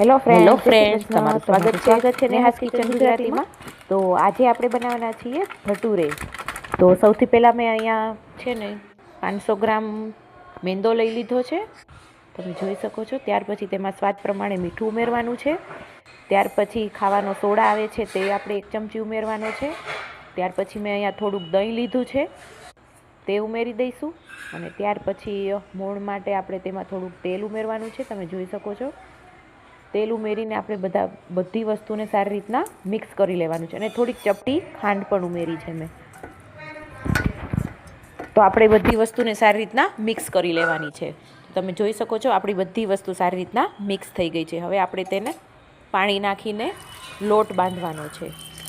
Hello friend hello friend તમારું સ્વાગત છે છે નેહાસ કિચન ગુજરાતીમાં. તો આજે આપણે બનાવવાના છીએ ભટુરે. તો સૌથી પહેલાં મેં અહીંયા છે ને પાંચસો ગ્રામ મેંદો લઈ લીધો છે. તમે જોઈ શકો છો. ત્યાર પછી તેમાં સ્વાદ પ્રમાણે મીઠું ઉમેરવાનું છે. ત્યાર પછી ખાવાનો સોડા આવે છે તે આપણે એક ચમચી ઉમેરવાનો છે. ત્યાર પછી મેં અહીંયા થોડુંક દહીં લીધું છે. તે ઉમેરી દઈશું. અને ત્યાર પછી મોણ માટે આપણે તેમાં થોડુંક તેલ ઉમેરવાનું છે. તમે જોઈ શકો છો. તેલ ઉમેરીને આપણે બધા બધી વસ્તુને સારી રીતના મિક્સ કરી લેવાનું છે. અને થોડીક ચપટી ખાંડ પણ ઉમેરી છે મેં. તો આપણે બધી વસ્તુને સારી રીતના મિક્સ કરી લેવાની છે. તમે જોઈ શકો છો આપણી બધી વસ્તુ સારી રીતના મિક્સ થઈ ગઈ છે. હવે આપણે તેને પાણી નાખીને લોટ બાંધવાનો છે.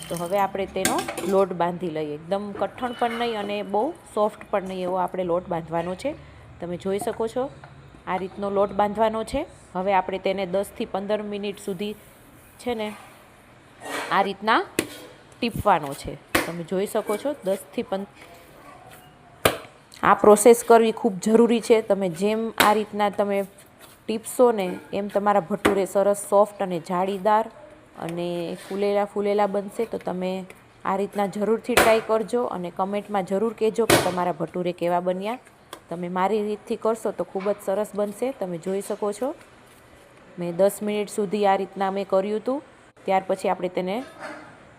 તો હવે આપણે તેનો લોટ બાંધી લઈએ. એકદમ કઠણ પણ નહીં અને બહુ સોફ્ટ પણ નહીં એવો આપણે લોટ બાંધવાનો છે. તમે જોઈ શકો છો આ રીતનો લોટ બાંધવાનો છે. હવે આપણે તેને દસથી પંદર મિનિટ સુધી છે ને આ રીતના ટીપવાનો છે. તમે જોઈ શકો છો, દસથી પંદ આ પ્રોસેસ કરવી ખૂબ જરૂરી છે. તમે જેમ આ રીતના તમે ટીપશો ને એમ તમારા ભટુરે સરસ સોફ્ટ અને જાળીદાર અને ફૂલેલા ફૂલેલા બનશે, તો તમે આ રીતના જરૂરથી ટ્રાય કરજો અને કમેન્ટમાં જરૂર કહેજો કે તમારા ભટુરે કેવા બન્યા. તમે મારી રીતથી કરશો તો ખૂબ જ સરસ બનશે, તમે જોઈ શકો છો. મેં દસ મિનિટ સુધી આ રીતના મેં કર્યું હતું ત્યાર પછી આપણે તેને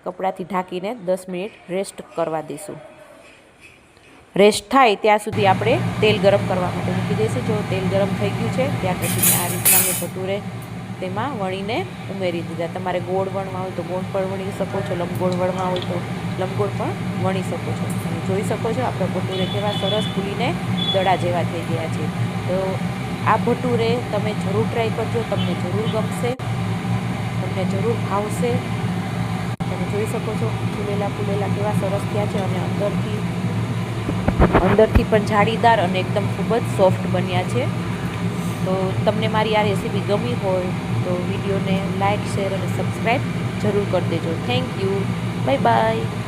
કપડાથી ઢાંકીને દસ મિનિટ રેસ્ટ કરવા દઈશું. રેસ્ટ થાય ત્યાં સુધી આપણે તેલ ગરમ કરવા માટે મૂકી દઈશું. જો તેલ ગરમ થઈ ગયું છે, ત્યાર પછી આ રીતના મેં ભટુરે તેમાં વણીને ઉમેરી દીધા. તમારે ગોળ વણવા હોય તો ગોળ પણ વણી શકો છો લંબગોળ વણવા હોય તો લંબગોળ પણ વણી શકો છો. તમે જોઈ શકો છો આપણા ભટુરે કેવા સરસ ફૂલીને દડા જેવા થઈ ગયા છે. તો આ ભટુરે તમે જરૂર ટ્રાય કરજો, તમને જરૂર ગમશે, તમને જરૂર ભાવશે. તમે જોઈ શકો છો ફૂલેલા ફૂલેલા કેવા સરસ થયા છે અને અંદરથી અંદરથી પણ જાળીદાર અને એકદમ ખૂબ જ સોફ્ટ બન્યા છે. તો તમને મારી આ રેસીપી ગમી હોય તો વિડીયોને લાઇક શેર અને સબસ્ક્રાઈબ જરૂર કરી દેજો. Thank you. Bye bye.